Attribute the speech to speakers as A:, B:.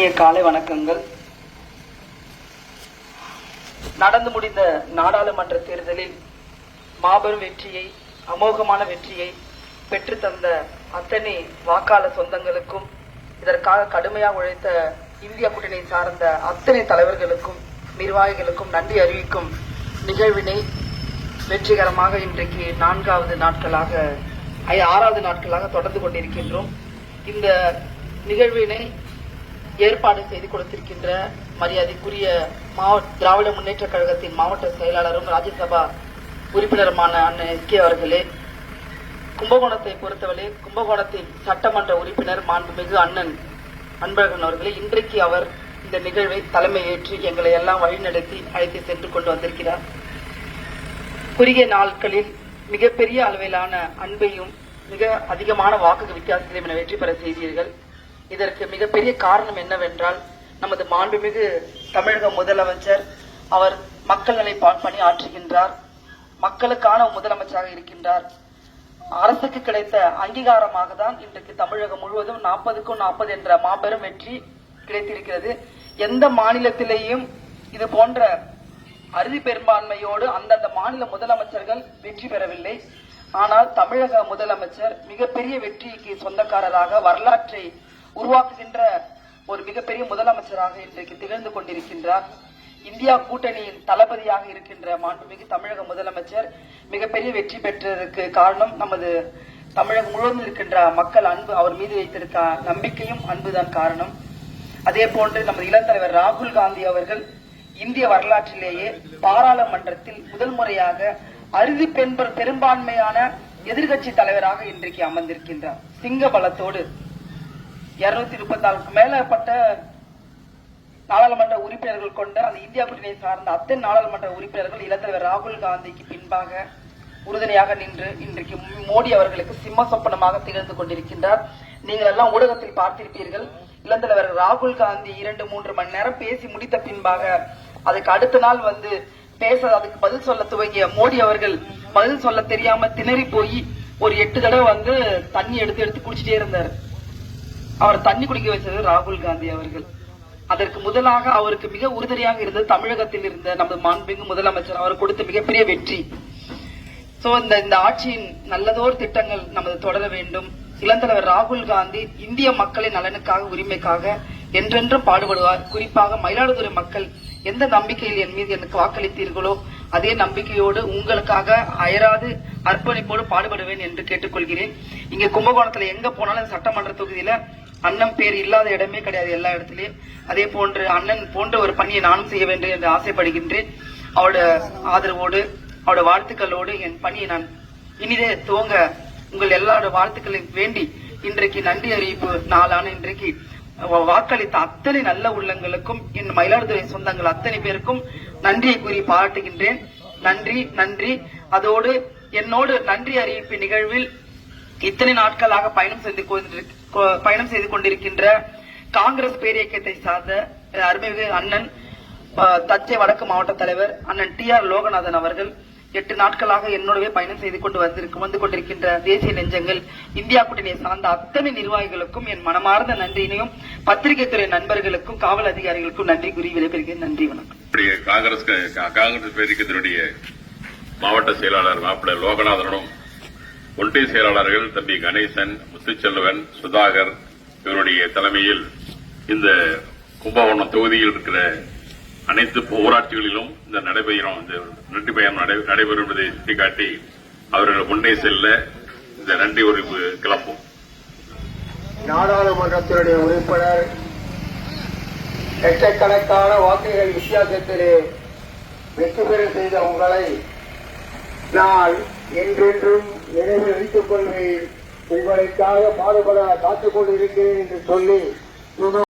A: இனிய காலை வணக்கங்கள். நடந்து முடிந்த நாடாளுமன்ற தேர்தலில் மாபெரும் வெற்றியை அமோகமான வெற்றியை பெற்றுத்தந்த அத்தனை வாக்காளர் சொந்தங்களுக்கும் இதற்காக கடுமையாக உழைத்த இந்திய கூட்டணியை சார்ந்த அத்தனை தலைவர்களுக்கும் நிர்வாகிகளுக்கும் நன்றி அறிவிக்கும் நிகழ்வினை வெற்றிகரமாக இன்றைக்கு நான்காவது நாட்களாக ஆறாவது நாட்களாக தொடர்ந்து கொண்டிருக்கின்றோம். இந்த நிகழ்வினை ஏற்பாடு செய்து கொடுத்திருக்கின்ற மரியாதைக்குரிய மாவட்ட திராவிட முன்னேற்ற கழகத்தின் மாவட்ட செயலாளரும் ராஜ்யசபா உறுப்பினருமான அண்ணன் எஸ் கே அவர்களே கும்பகோணத்தை பொறுத்தவரை கும்பகோணத்தின் சட்டமன்ற உறுப்பினர் மாண்புமிகு அண்ணன் அன்பழகன் அவர்களே இன்றைக்கு அவர் இந்த நிகழ்வை தலைமையேற்று எங்களை எல்லாம் வழிநடத்தி அழைத்து சென்று கொண்டு வந்திருக்கிறார். குறுகிய நாட்களில் மிகப்பெரிய அளவிலான அன்பையும் மிக அதிகமான வாக்கு வித்தியாசத்திலும் என வெற்றி பெற செய்தீர்கள். இதற்கு மிகப்பெரிய காரணம் என்னவென்றால் நமது மாண்புமிகு தமிழக முதலமைச்சர் அவர் மக்கள் நலை பா- பணி ஆற்றுகின்றார் மக்களுக்கான முதலமைச்சராக இருக்கின்றார். அரசுக்கு கிடைத்த அங்கீகாரமாக தான் இன்றைக்கு தமிழகம் முழுவதும் நாற்பதுக்கும் நாற்பது என்ற மாபெரும் வெற்றி கிடைத்திருக்கிறது. எந்த மாநிலத்திலேயும் இது போன்ற அறுதி பெரும்பான்மையோடு அந்தந்த மாநில முதலமைச்சர்கள் வெற்றி பெறவில்லை. ஆனால் தமிழக முதலமைச்சர் மிகப்பெரிய வெற்றிக்கு சொந்தக்காரராக வரலாற்றை உருவாக்குகின்ற ஒரு மிகப்பெரிய முதலமைச்சராக இன்றைக்கு திகழ்ந்து கொண்டிருக்கின்றார். இந்தியா கூட்டணியின் தளபதியாக இருக்கின்ற மாண்புமிகு தமிழக முதலமைச்சர் மிகப்பெரிய வெற்றி பெற்றதற்கு காரணம் நமது தமிழகம் முழுவதும் இருக்கின்ற மக்கள் அன்பு அவர் மீது வைத்திருக்க நம்பிக்கையும் அன்புதான் காரணம். அதே போன்று நமது இளம் தலைவர் ராகுல் காந்தி அவர்கள் இந்திய வரலாற்றிலேயே பாராளுமன்றத்தில் முதல் முறையாக அறுதி பெண்பர் பெரும்பான்மையான எதிர்கட்சி தலைவராக இன்றைக்கு அமர்ந்திருக்கின்றார். சிங்க பலத்தோடு இருநூத்தி முப்பத்தி நாலுக்கு மேலப்பட்ட நாடாளுமன்ற உறுப்பினர்கள் கொண்ட அந்த இந்தியா கூட்டணியை சார்ந்த அத்தனை நாடாளுமன்ற உறுப்பினர்கள் இளத்தலைவர் ராகுல் காந்திக்கு பின்பாக உறுதுணையாக நின்று இன்றைக்கு மோடி அவர்களுக்கு சிம்ம சொப்பனமாக திகழ்ந்து கொண்டிருக்கின்றார். நீங்கள் எல்லாம் ஊடகத்தில் பார்த்திருப்பீர்கள் இளந்தலைவர் ராகுல் காந்தி இரண்டு மூன்று மணி நேரம் பேசி முடித்த பின்பாக அதுக்கு அடுத்த நாள் வந்து பேச அதுக்கு பதில் சொல்ல துவங்கிய மோடி அவர்கள் பதில் சொல்ல தெரியாம திணறி போய் ஒரு எட்டு தடவை வந்து தண்ணி எடுத்து எடுத்து குடிச்சிட்டே இருந்தார். அவர் தண்ணி குடிக்க வச்சது ராகுல் காந்தி அவர்கள். அதற்கு முதலாக அவருக்கு மிக உறுதுணையாக இருந்தது தமிழகத்தில் இருந்த நமது மாண்புமிகு முதலமைச்சர். அவர் கொடுத்த மிகப்பெரிய வெற்றி. சோ இந்த இந்த ஆட்சியின் நல்லதோர் திட்டங்கள் நமது தொடர வேண்டும். இளந்தலைவர் ராகுல் காந்தி இந்திய மக்களின் நலனுக்காக உரிமைக்காக என்றென்றும் பாடுபடுவார். குறிப்பாக மயிலாடுதுறை மக்கள் எந்த நம்பிக்கையில் என் மீது எனக்கு வாக்களித்தீர்களோ அதே நம்பிக்கையோடு உங்களுக்காக அயராது அர்ப்பணிப்போடு பாடுபடுவேன் என்று கேட்டுக்கொள்கிறேன். இங்க கும்பகோணத்துல எங்க போனாலும் சட்டமன்ற தொகுதியில அண்ணன் பேர் இல்லாத இடமே கிடையாது எல்லா இடத்துலயும். அதே போன்று அண்ணன் போன்ற ஒரு பணியை நானும் செய்ய வேண்டும் என்று ஆசைப்படுகின்றேன். அவளோட ஆதரவோடு அவளோட வாழ்த்துக்களோடு என் பணியை நான் இனிதே துவங்க உங்கள் எல்லாரோட வாழ்த்துக்களையும் வேண்டி இன்றைக்கு நன்றி அறிவிப்பு நாளான இன்றைக்கு வாக்களித்த அத்தனை நல்ல உள்ளங்களுக்கும் என் மயிலாடுதுறை சொந்தங்கள் அத்தனை பேருக்கும் நன்றியை கூறி பாராட்டுகின்றேன். நன்றி நன்றி. அதோடு என்னோடு நன்றி அறிவிப்பு நிகழ்வில் இத்தனை நாட்களாக பயணம் செய்து கொண்டிரு- பயணம் செய்து கொண்டிருக்கின்ற காங்கிரஸ் பேரியக்கத்தை சார்ந்த அருமைமிகு அண்ணன் தச்சை வடக்கு மாவட்ட தலைவர் அண்ணன் டி ஆர் லோகநாதன் அவர்கள் எட்டு நாட்களாக என்னோடவே பயணம் செய்து கொண்டு வந்திருக்கு வந்து கொண்டிருக்கின்ற தேசிய நெஞ்சங்கள் இந்தியா கூட்டணியை சார்ந்த அத்தனை நிர்வாகிகளுக்கும் என் மனமார்ந்த நன்றியினையும் பத்திரிகை துறை நண்பர்களுக்கும் காவல் அதிகாரிகளுக்கும் நன்றி கூறி விடைபெறுகிறேன். நன்றி வணக்கம்.
B: காங்கிரஸ் காங்கிரஸ் பேரியக்கத்தினுடைய மாவட்ட செயலாளர் மாப்பிள்ள லோகநாதனும் ஒன்றிய செயலாளர்கள் தம்பி கணேசன் முத்துச்செல்வன் சுதாகர் இவருடைய தலைமையில் இந்த கும்பகோணம் தொகுதியில் இருக்கிற அனைத்து ஊராட்சிகளிலும் இந்த நடைபெறும் இந்த நன்றி பயணம் நடைபெறும் என்பதை சுட்டிக்காட்டி அவர்கள் முன்னே செல்ல இந்த நன்றி உரிமை கிளம்பும்.
C: நாடாளுமன்றத்தினுடைய உறுப்பினர் லட்சக்கணக்கான வாக்குகள் வித்தியாசத்திலே வெற்றி பெற செய்த உங்களை நான் என்றென்றும் நினைவில் வைத்துக் கொள்வேன். உங்களுக்காக பாடுபட காத்துக் கொண்டிருக்கிறேன் என்று சொல்லி